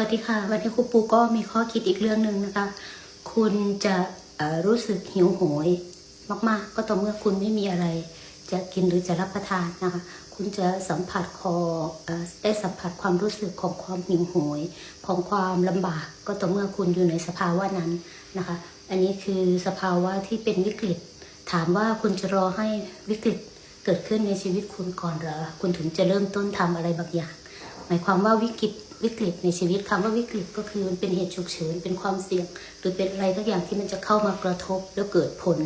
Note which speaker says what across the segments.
Speaker 1: วัสดีค่ะ วันนี้ครูปูก็มีข้อคิดอีกเรื่องหนึ่งนะคะ คุณจะรู้สึกหิวโหย มากๆ ก็ต่อเมื่อคุณไม่มีอะไร จะกินหรือจะรับประทานนะคะ คุณจะสัมผัสคออได้สัมผัสความรู้สึกของความหิวโหย ของความลำบาก ก็ต่อเมื่อคุณอยู่ในสภาวะนั้นนะคะ อันนี้คือสภาวะที่เป็นวิกฤต ถามว่าคุณจะรอให้วิกฤตเกิดขึ้นในชีวิตคุณก่อนหรอคุณถึงจะเริ่มต้นทำอะไรบางอย่าง หมายความว่าวิกฤตวิกฤตในชีวิตคำว่าวิกฤตก็คือมันเป็นเหตุฉุกเฉินเป็นความเสี่ยง หรือเป็นอะไรทุกอย่างที่มันจะเข้ามากระทบแล้วเกิดผล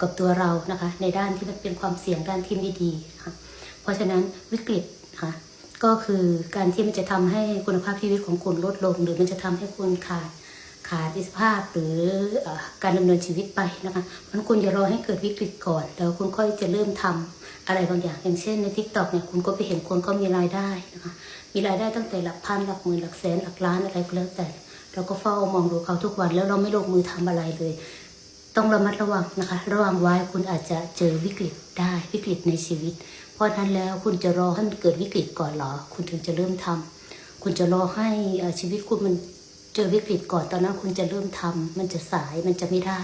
Speaker 1: กับตัวเรานะคะ ในด้านที่มันเป็นความเสี่ยงด้านที่ไม่ดีค่ะเพราะฉะนั้นวิกฤตค่ะก็คือการที่มันจะทำให้คุณภาพชีวิตของคุณลดลง หรือมันจะทำให้คุณขาด ขาดอิสภาพหรืออการดำเนินชีวิตไปนะคะมันคุณอย่ารอให้เกิดวิกฤตก่อน แล้วคุณค่อยจะเริ่มทำอะไรบางอย่าง อย่างเช่นในทิกตอกเนี่ยคุณก็ไปเห็นคนก็มีรายได้นะคะมีรายได้ตั้งแต่หลักพันหลักหมื่นหลักแสนหลักล้านอะไรก็แล้วแต่ เราก็เฝ้ามองดูเขาทุกวันแล้วเราไม่ลงมือทำอะไรเลย ต้องระมัดระวังนะคะ ระวังไว้คุณอาจจะเจอวิกฤตได้วิกฤตในชีวิต เพราะนั้นแล้วคุณจะรอให้มันเกิดวิกฤตก่อนเหรอ คุณถึงจะเริ่มทำคุณจะรอให้ชีวิตคุณมัน เจอวิกฤตก่อนตอนนั้นคุณจะเริ่มทำมันจะสายมันจะไม่ได้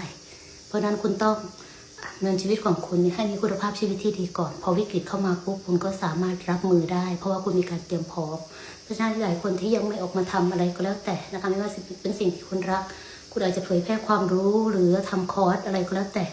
Speaker 1: เพราะฉะนั้นคุณต้องเนินชีวิตของคุณให้มีคุณภาพชีวิตที่ดีก่อน พอวิกฤตเข้ามาปุ๊บคุณก็สามารถรับมือได้ เพราะว่าคุณมีการเตรียมพร้อมเพราะฉะนั้นหลายคนที่ยังไม่ออกมาทำอะไรก็แล้วแต่นะคะไม่ว่าจะเป็นสิ่งที่คุณรัก คุณอาจจะเผยแพร่ความรู้หรือทำคอร์สอะไรก็แล้วแต่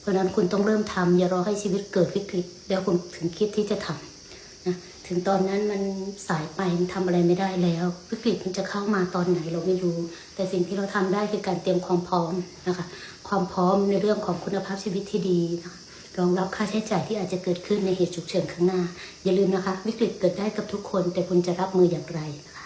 Speaker 1: เพราะนั้นคุณต้องเริ่มทำอย่ารอให้ชีวิตเกิดวิกฤต แล้วคุณถึงคิดที่จะทำนะ ถึงตอนนั้นมันสายไปมันทำอะไรไม่ได้แล้ววิกฤตมันจะเข้ามาตอนไหนเราไม่รู้ แต่สิ่งที่เราทำได้คือการเตรียมความพร้อมนะคะ ความพร้อมในเรื่องของคุณภาพชีวิตที่ดีนะคะรองรับค่าใช้จ่ายที่อาจจะเกิดขึ้นในเหตุฉุกเฉินข้างหน้า อย่าลืมนะคะ วิกฤตเกิดได้กับทุกคนแต่คุณจะรับมืออย่างไรนะคะ